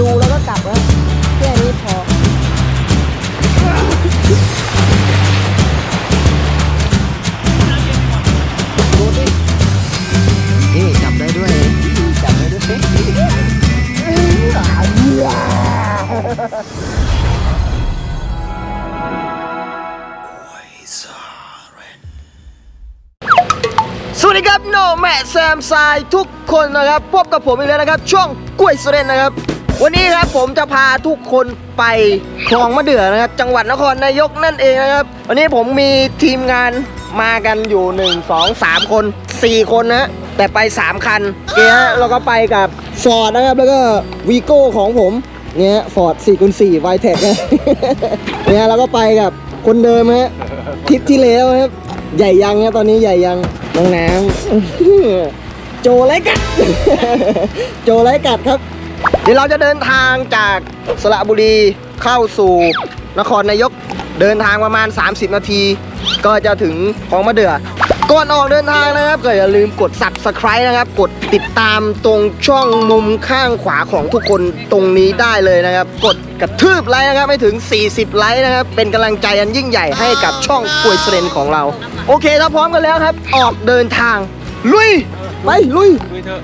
ดูแล้วก็กลับนะแค่นี้พอดูดินี่จับได้ด้วยจับได้ด้วยสวัสดีครับโนแม่แซมซายทุกคนนะครับ พบกับผมอีกแล้วนะครับ ช่วงกล้วยสุเรนนะครับ วันนี้ครับผมจะพาทุกคนไปคลองมะเดื่อนะครับ จังหวัดนครนายกนั่นเองนะครับ วันนี้ผมมีทีมงานมากันอยู่ 1 2 3 คน 4 คนนะ แต่ไป 3 คันเนี้ยเราก็ไปกับฟอร์ดนะครับ แล้วก็วีโก้ของผมเนี่ยฟอร์ด4คูณ4ไวเทคเนี่ยเราก็ไปกับคนเดิมฮะทริปที่แล้วครับ ใหญ่ยังครับตอนนี้ใหญ่ยังน้องน้ำโจไรกัด โจไรกัดครับ เดี๋ยวเราจะเดินทางจากสระบุรีเข้าสู่นครนายกเดินทางประมาณ 30 นาที ก็จะถึงคลองมะเดื่อก่อนออกเดินทางนะครับก็อย่าลืมกด subscribe นะครับ กดติดตามตรงช่องมุมข้างขวาของทุกคนตรงนี้ได้เลยนะครับ กดกระทืบไลค์นะครับไม่ถึง 40 ไลค์นะครับ เป็นกำลังใจอันยิ่งใหญ่ให้กับช่องป่วยเสรนของเรา โอเคถ้าพร้อมกันแล้วครับ ออกเดินทาง ลุย ไป ลุยคุยเถอะ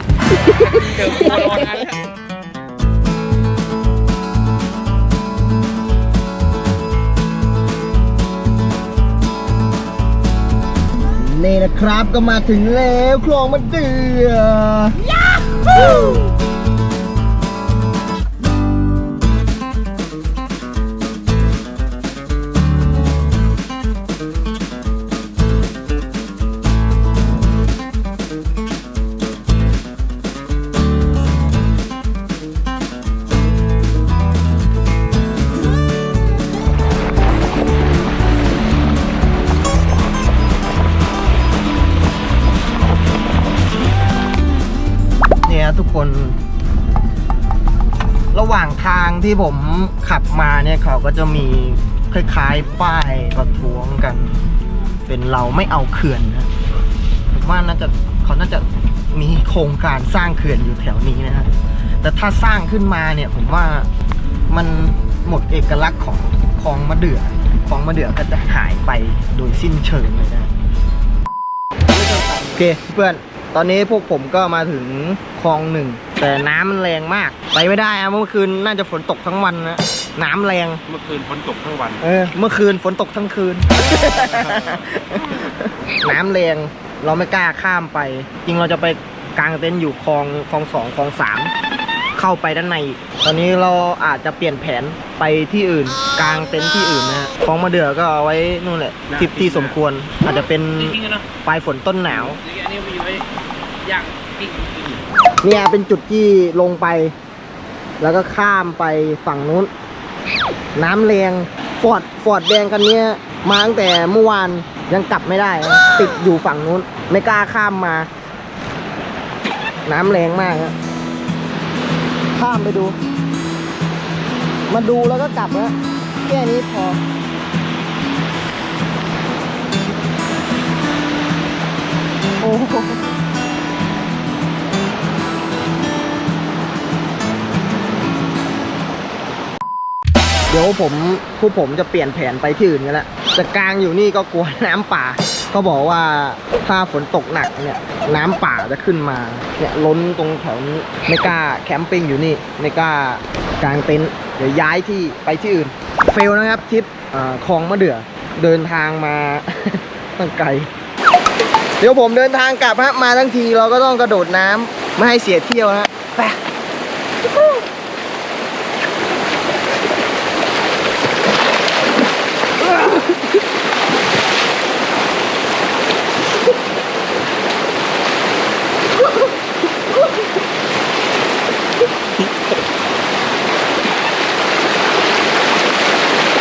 เดี๋ยวรอ นานแล้วนี่นะครับก็มาถึงแล้วคลองมะเดือเระหว่างทางที่ผมขับมาเนี่ยเขาก็จะมีคล้ายๆป้ายประท้วงกัน เป็นเราไม่เอาเขื่อนนะผมว่าน่าจะเขาน่าจะมีโครงการสร้างเขื่อนอยู่แถวนี้นะฮะแต่ถ้าสร้างขึ้นมาเนี่ย ผมว่ามันหมดเอกลักษณ์ของคลองมะเดื่อคลองมะเดื่อก็จะหายไปโดยสิ้นเชิงเลยนะโอเคเพื่อน ตอนนี้พวกผมก็มาถึงคลองหนึ่ง แต่น้ำมันแรงมาก ไปไม่ได้อะเมื่อคืนน่าจะฝนตกทั้งวันนะ น้ำแรง เมื่อคืนฝนตกทั้งวัน เออ เมื่อคืนฝนตกทั้งคืน น้ำแรง เราไม่กล้าข้ามไป จริงเราจะไปกางเต็นท์อยู่คลองคลองสองคลองสามเข้าไปด้านในอีกตอนนี้เราอาจจะเปลี่ยนแผนไปที่อื่นกางเต็นท์ที่อื่นนะฮะคลองมาเดือก็เอาไว้นู่นแหละทริปที่สมควร อาจจะเป็นจริงๆนะปลายฝนต้นหนาว อันนี้มีไว้ ย่างปิ้งเนี่ยเป็นจุดที่ลงไป แล้วก็ข้ามไปฝั่งนู้น น้ำแรงฟอร์ดฟอร์ดแดงคันเนี้ยมาตั้งแต่เมื่อวานยังกลับไม่ได้ ติดอยู่ฝั่งนู้น ไม่กล้าข้ามมา น้ำแรงมากฮะข้ามไปดู มาดูแล้วก็กลับนะแค่นี้พอโอ้ เดี๋ยวผมผู้ผมจะเปลี่ยนแผนไปที่อื่นกันแล้วจะกลางอยู่นี่ก็กลัวน้ำป่าเขาบอกว่าถ้าฝนตกหนักเนี่ยน้ำป่าจะขึ้นมาเนี่ยล้นตรงแถวนี้ไม่กล้าแคมปิ้งอยู่นี่ไม่กล้ากางเต็นท์เดี๋ยวย้ายที่ไปที่อื่น เฟลนะครับทริปอ่อคลองมะเดื่อเดินทางมาตั้งไกลเดี๋ยวผมเดินทางกลับฮะมาทั้งทีเราก็ต้องกระโดดน้ำไม่ให้เสียเที่ยวฮะไป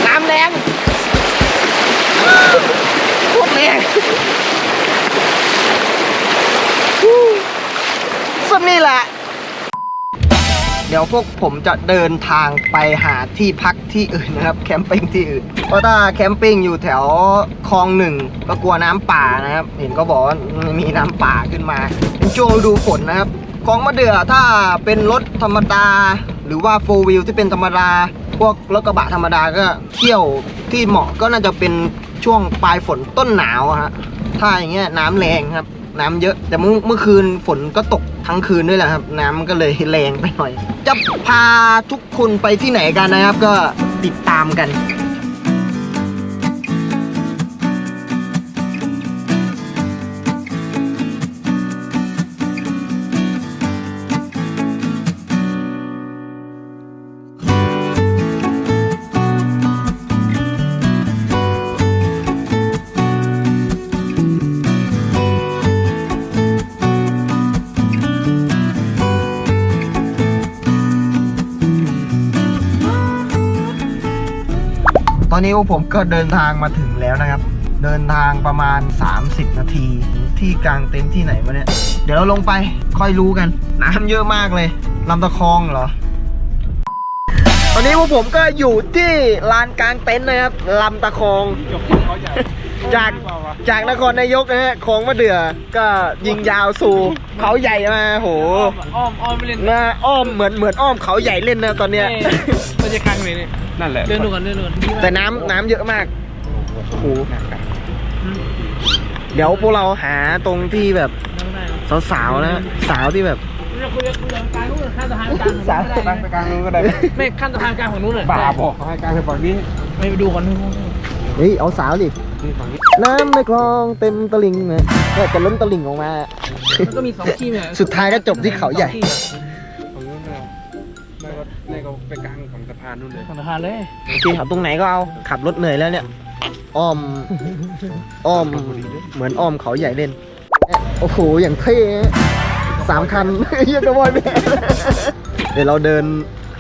น้ำแรงโคตรแรงสุดนี่แหละ เดี๋ ยวพวกผมจะเดินทางไปหาที่พักที่อื่นนะครับแคมปิ้งที่อื่นเพราะถ้าแคมปิ้งอยู่แถวคลองหนึ่งก็กลัวน้ำป่านะครับ เห็นก็บอกว่ามีน้ำป่าขึ้นมาเป็นช่วงฤดูฝนนะครับคลองมะเดื่อถ้าเป็นรถธรรมดา หรือว่าโฟล์วิลที่เป็นธรรมดา พวกรถกระบะธรรมดาก็เที่ยวที่เหมาะก็น่าจะเป็นช่วงปลายฝนต้นหนาวฮะถ้าอย่างเงี้ยน้ำแรงครับ น้ำเยอะ แต่เมื่อเมื่อคืนฝนก็ตกทั้งคืนด้วยแหละครับ น้ำมันก็เลยแรงไปหน่อย จะพาทุกคนไปที่ไหนกันนะครับ ก็ติดตามกัน อนนี้พวกผมก็เดินทางมาถึงแล้วนะครับ เดินทางประมาณ 30 นาทีที่กลางเต็นท์ที่ไหนวะเนี่ย เดี๋ยวเราลงไปค่อยรู้กัน น้ำเยอะมากเลยลำตะคองเหรอ ตอนนี้พวกผมก็อยู่ที่ลานกลางเต็นท์นะครับลำตะคอง จบที่เขาใหญ่จากจากนครนายกนะฮะคลองมะเดื่อก็ยิงยาวสู่เขาใหญ่มาโหอ้อมอ้อมไม่เล่นหน้าอ้อมเหมือนเหมือนอ้อมเขาใหญ่เล่นนะตอนเนี้ยมันจะค้างเลยนี่นั่นแหละเดินดูกันเดินดูกันแต่น้ำน้ำเยอะมากโอ้โหเดี๋ยวพวกเราหาตรงที่แบบนั่งได้สาวๆนะสาวที่แบบจะคุยกับคุยกับกลางนู้นข้ามสะพานกลางสาวไม่ได้ตั้งไปกลางนู้นก็ได้ไม่ข้ามสะพานกลางฝั่งนู้นน่ะบ้าบอกให้กลางไปฝั่งนี้ไม่ไปดูกันนู่นเฮ้ยเอาสาวดิ นี่ฝั่งนี้น้ำในคลองเต็มตลิ่งนะก็จะล้นตลิ่งออกมา มันก็มีสองที่เนี่ยสุดท้ายก็จบที่เขาใหญ่ ฝั่งนู้นก็ไม่ก็ไม่ก็ไปกลางของสะพานนู่นเลยฝั่งสะพานเลยโอเคขับตรงไหนก็เอาขับรถเหนื่อยแล้วเนี่ยอ้อมอ้อมเหมือนอ้อมเขาใหญ่เล่น โอ้โห อย่างเท่ฮะสามคัน เยี่ยกระบอยแม่เดี๋ยวเราเดิน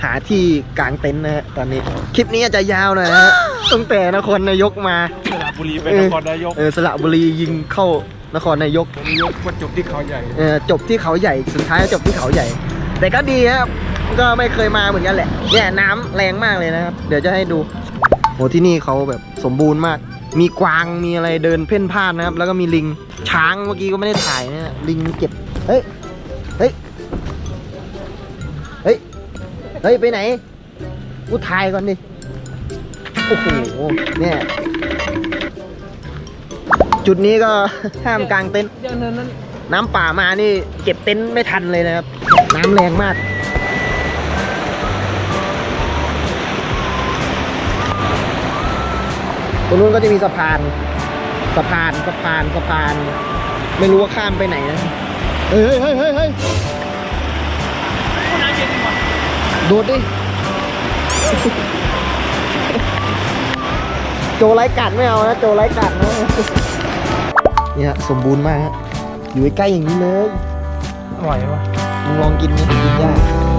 หาที่กลางเต็นท์นะฮะตอนนี้ คลิปนี้อาจจะยาวหน่อยนะฮะ ตั้งแต่นครนายกมาสระบุรีไปนครนายกเออสระบุรียิงเข้านครนายกนายกก็จบที่เขาใหญ่เออจบที่เขาใหญ่สุดท้ายก็จบที่เขาใหญ่ แต่ก็ดีครับก็ไม่เคยมาเหมือนกันแหละเนี่ยน้ำแรงมากเลยนะครับ เดี๋ยวจะให้ดูโหที่นี่เขาแบบสมบูรณ์มาก มีกวางมีอะไรเดินเพ่นพ่านนะครับ แล้วก็มีลิงช้างเมื่อกี้ก็ไม่ได้ถ่ายนะฮะลิงเก็บเฮ้ยเฮ้ยเฮ้ยเฮ้ยไปไหนกูถ่ายก่อนดิ โอ้โหเนี่ยจุดนี้ก็ห้ามกลางเต็นท์นินนั้นน้ำป่ามานี่เก็บเต็นท์ไม่ทันเลยนะครับ น้ำแรงมาก ตรงนู้นก็จะมีสะพาน สะพานสะพานสะพาน ไม่รู้ว่าข้ามไปไหนนะ เฮ้ยเฮ้ยเฮ้ยเฮ้ยโดดดิ โจไร้กัดไม่เอานะ โจไร้กัดนะเนี่ยสมบูรณ์มากฮะอยู่ใกล้ๆอย่างนี้เลย อร่อยวะมึงลองกินนี่กินยาก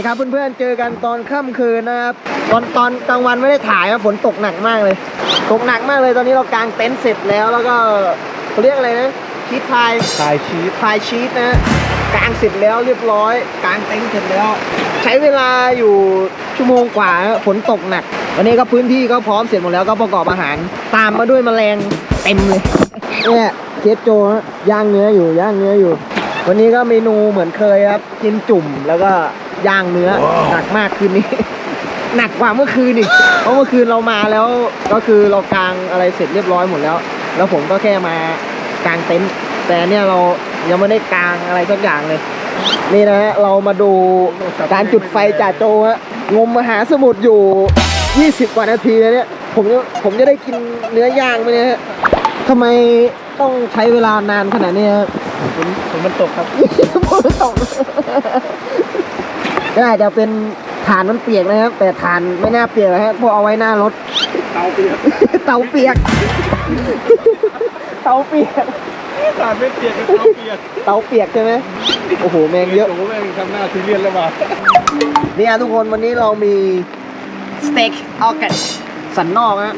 ดี๋ยวครับเพื่อนๆ เจอกันตอนค่ำคืนนะครับ ตอนตอนกลางวันไม่ได้ถ่ายครับฝนตกหนักมากเลย ตกหนักมากเลยตอนนี้เรากางเต็นท์เสร็จแล้วแล้วก็เขาเรียกอะไรนะชีทพายทายชีสพายชีตนะฮะกางเสร็จแล้วเรียบร้อย กางเต็นท์เสร็จแล้ว ใช้เวลาอยู่ชั่วโมงกว่าฮะฝนตกหนัก วันนี้ก็พื้นที่ก็พร้อมเสร็จหมดแล้วก็ประกอบอาหาร ตามมาด้วยแมลงเต็มเลยเนี่ยเชฟโจฮะย่างเนื้ออยู่ย่างเนื้ออยู่ วันนี้ก็เมนูเหมือนเคยครับกินจุ่มแล้วก็ย่างเนื้อหนักมากคืนนี้ หนักกว่าเมื่อคืนอีกเพราะเมื่อคืนเรามาแล้วก็คือเรากางอะไรเสร็จเรียบร้อยหมดแล้ว แล้วผมก็แค่มากางเต็นท์แต่เนี่ยเรายังไม่ได้กางอะไรสักอย่างเลย นี่นะฮะเรามาดูการจุดไฟจ่าโจฮะงมมหาสมุทรอยู่ 20 กว่านาทีแล้วเนี่ยผมจะผมจะได้กินเนื้อย่างไหมเนี่ยฮะ ทำไมต้องใช้เวลานานขนาดนี้ครับฝนฝนมันตกครับ ฝนตกก็อาจจะเป็นฐานมันเปียกนะครับ แต่ฐานไม่น่าเปียกนะฮะเพราะเอาไว้หน้ารถ เตาเปียก เตาเปียก เตาเปียกสารไม่เปียกเป็นเตาเปียก เตาเปียกใช่ไหมโอ้โหแมงเยอะโอ้โหแม่งทำหน้าทุเรียนแล้วว่ะเนี่ยทุกคนวันนี้เรามีสเต็กออกันสันนอกนะ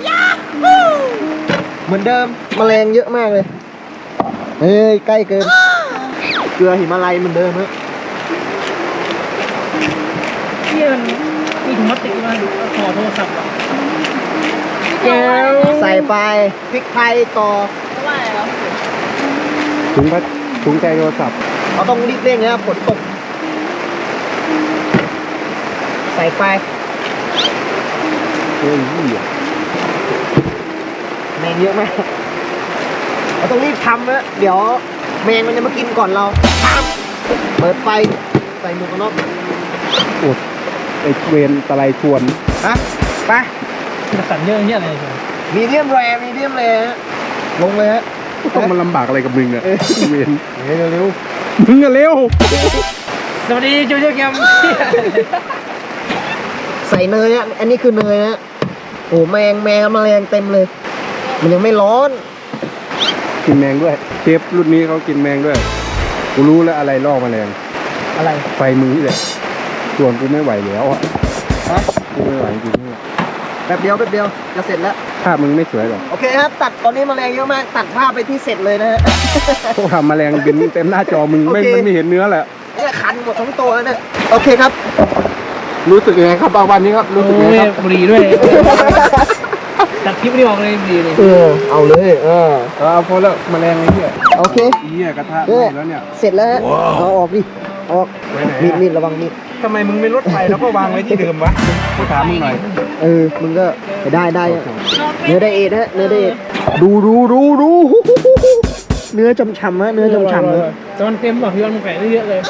เหมือนเดิมแมลงเยอะมากเลยเฮ้ยใกล้เกิน เกลือหิมาลัยเหมือนเดิมฮะที่มันมีถุงพลาสติกมาขอโทรศัพท์อะแก้วใส่ไปพริกไทยต่อว่าอะไรครับถุงพัดถุงใจโทรศัพท์เราต้องรีบเร่งนะครับฝนตก ใส่ไปเฮ้ย เหี้ยแมงเยอะมากเราต้องรีบทำนะเดี๋ยวแมงมันจะมากินก่อนเราปั๊บเปิดไฟใส่หมวกกันน็อกโอ้ไอเวนตะไลชวนฮะไปจะสั่นเยอะเนี่ยอะไรเนี่ยมีเดียมแรมีเดียมแรลงเลยฮะต้องมาลำบากอะไรกับมึงเนี่ยเออเวนเร็วเร็วมึงอะเร็ว สวัสดีจูเจอร์แกมใส่เนยอะอันนี้คือเนยนะโอ้แมงแมงแมลงเต็มเลย มันยังไม่ร้อน กินแมงด้วยเชฟรุ่นนี้เขากินแมงด้วย กูรู้แล้วอะไรล่อแมลงอะไรไฟมือนี่แหละส่วนกูไม่ไหวแล้วอะฮะกูไม่ไหวจริงๆเนี่ยแป๊บเดียวแป๊บเดียวจะเสร็จแล้ว ภาพมึงไม่สวยหรอกโอเคครับ ตัดตอนนี้แมลงเยอะมาก ตัดภาพไปที่เสร็จเลยนะฮะพวกทำแมลงบินเต็มหน้าจอมึงไม่โอเค มันไม่เห็นเนื้อแหละเนี่ยคันหมดทั้งตัวแล้วเนี่ยโอเคครับ รู้สึกยังไงครับบางวันนี้ครับรู้สึกยังไงครับ บุหรี่ด้วย ตัดคลิปนี้ออกเลยบุหรี่เลยเออ เอาเลย เออ เอาพอแล้วแมลงไอ้เหี้ยโอเค ไอ้เหี้ยกระทะเอไหอม้แล้วเนี่ย เสร็จแล้วฮะเอาออกดิออกไว้ไหนมีดอะมีดระวังมีดทำไมมึงไม่ลดไฟแล้วก็วางไว้ที่เดิมวะกูถามมึงหน่อยเออมึงก็ได้ได้อะเนื้อไดเอทฮะเนื้อไดเอทดูดูดูดูเนื้อจำฉ่ำฮะเนื้อจำฉ่ำฮะแต่มันเต็มป่ะพี่วันมันแก่เยอะเลย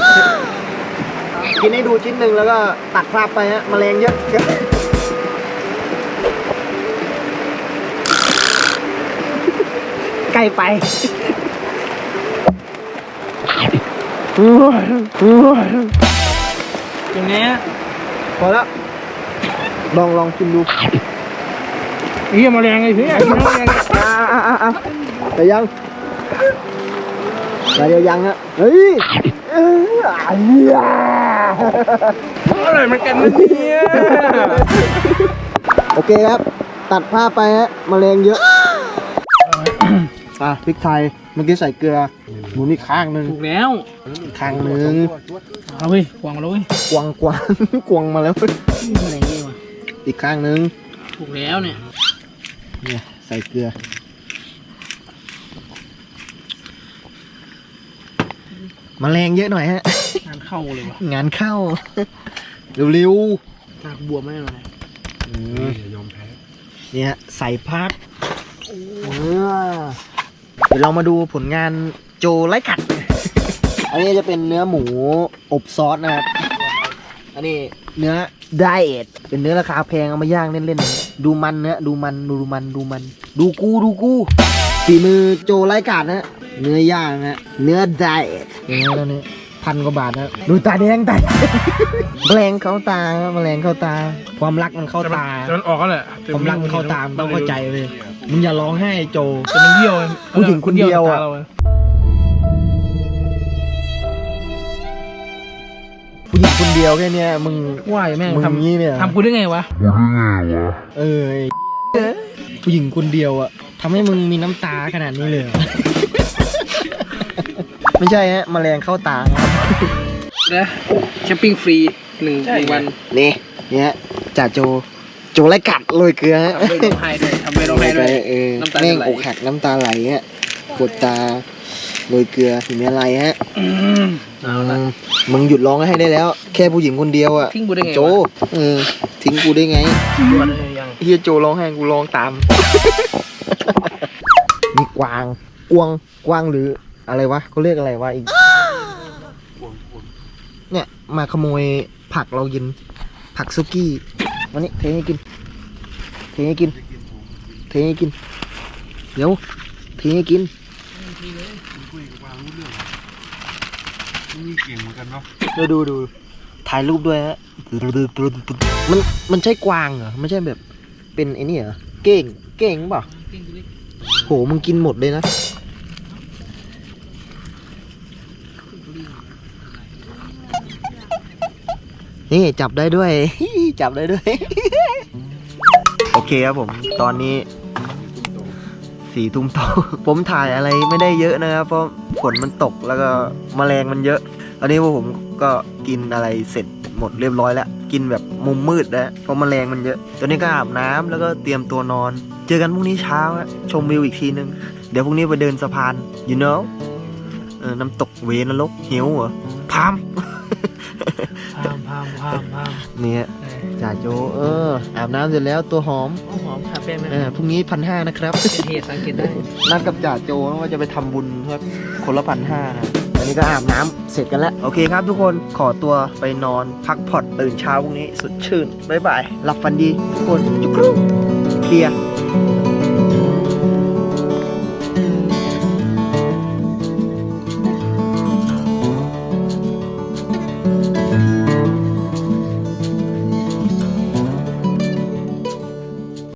กินให้ดูชิ้นหนึ่งแล้วก็ตัดภาพไปฮะแมลงเยอะ ใกล้ไปอย่างเนี้ยพอแล้วลองลองกินดูเฮียแมลงไอ้พี่กินแมลงอ่าอ่าอ่าอ่าแต่ยังแต่เดี๋ยวยังฮะเฮ้ยเอออะเหี้ยอะไรมันกันเนี่ยโอเคครับ ตัดภาพไปฮะแมลงเยอะ อะพริกไทยเมื่อกี้ใส่เกลือหมูนี่ข้างหนึ่งถูกแล้วข้างหนึ่งเอาเว้ยวางแล้วเว้ยกวางกวางกวางมาแล้วแมลงเยอะว่ะอีกข้างหนึ่งถูกแล้วเนี่ยเนี่ยใส่เกลือแมลงเยอะหน่อยฮะงานเข้าเลยว่ะงานเข้าเร็วหนักบวมไม่เลยๆอืมยอมแพ้เนี่ยใส่พัดเออ เดี๋ยวเรามาดูผลงานโจไร้ขัด อันนี้จะเป็นเนื้อหมูอบซอสนะครับ อันนี้เนื้อไดเอทเป็นเนื้อราคาแพงเอามาย่างเล่นๆ ดูมันเนื้อดูมันดูมันดูมัน ดูกูดูกูฝีมือโจไร้กัดนะ เนื้อย่างนะเนื้อไดเอทอย่างนี้แล้วนี่ พันกว่าบาทนะดูตาแดงตาแมลงเข้าตาครับแมลงเข้าตา ความรักมันเข้าตาแต่มันออกแล้วแหละความรักมันเข้าตามต้องเข้าใจเลยมึงอย่าร้องไห้โจแต่มันเยี่ยวผู้หญิงคนเดียวอะผู้หญิงคนเดียวแค่เนี้ยมึงว่าอย่าแม่งมึงทำงี้เนี่ยทำกูได้ไงวะเออไอ้ผู้หญิงคนเดียวอะทำให้มึงมีน้ำตาขนาดนี้เลยเหรอ ไม่ใช่ฮะแมลงเข้าตาครับนะแคมปิ้งฟรีหนึ่งหนึ่งวันนี่เนี่ยจ่าโจโจไรกัดโรยเกลือฮะทำด้วยร้องไห้ด้วยทำด้วยร้องไห้ด้วยเออน้ำตาจะแม่งไหลอกหักน้ำตาไหลฮะปวดตาโรยเกลือถึงอะไรฮะอืมเอาละอืมมึงหยุดร้องให้ได้แล้ว แค่ผู้หญิงคนเดียวอะทิ้งกูได้ไงวะโจเออทิ้งกูได้ไงยอดเลยยังเฮียโจร้องไห้กูร้องตาม มีกวางกวางกวางหรือ อะไรวะเขาเรียกอะไรวะอีก เนี่ยมาขโมยผักเรากิน ผักซุกี้ วันนี้เทให้กิน เทให้กิน เทให้กิน เดี๋ยว เทให้กินนี่เก่งเหมือนกันเนาะดูดูดูถ่ายรูปด้วยฮะมันมันใช่กวางเหรอไม่ใช่แบบเป็นไอ้นี่เหรอเก่งเก่งเปล่าโหมึงกินหมดเลยนะ นี่จับได้ด้วย จับได้ด้วย โอเคครับผม ตอนนี้สี่ทุ่มโตผมถ่ายอะไรไม่ได้เยอะนะครับ เพราะฝนมันตกแล้วก็แมลงมันเยอะ ตอนนี้พวกผมก็กินอะไรเสร็จหมดเรียบร้อยแล้ว กินแบบมุมมืดนะเพราะแมลงมันเยอะ ตอนนี้ก็อาบน้ำแล้วก็เตรียมตัวนอน เจอกันพรุ่งนี้เช้าฮะชมวิวอีกทีนึง เดี๋ยวพรุ่งนี้ไปเดินสะพาน you know น้ำตกเวนรกหิวเหรอพาม พามพามพามพามเนี่ยเออจ่าโจเออ อาบน้ำเสร็จแล้วตัวหอมเอาหอมคาเฟ่ไหมเออพรุ่งนี้พันห้านะครับ เป็นเหตุสังเกตได้นัดกับจ่าโจว่าจะไปทำบุญครับคนละพันห้านะอันนี้ก็อาบน้ำเสร็จกันแล้ว โอเคครับทุกคนขอตัวไปนอนพักผ่อนตื่นเช้าพรุ่งนี้สดชื่น บ๊ายบาย หลับฝันดี ทุกคนจุกรูเพลีย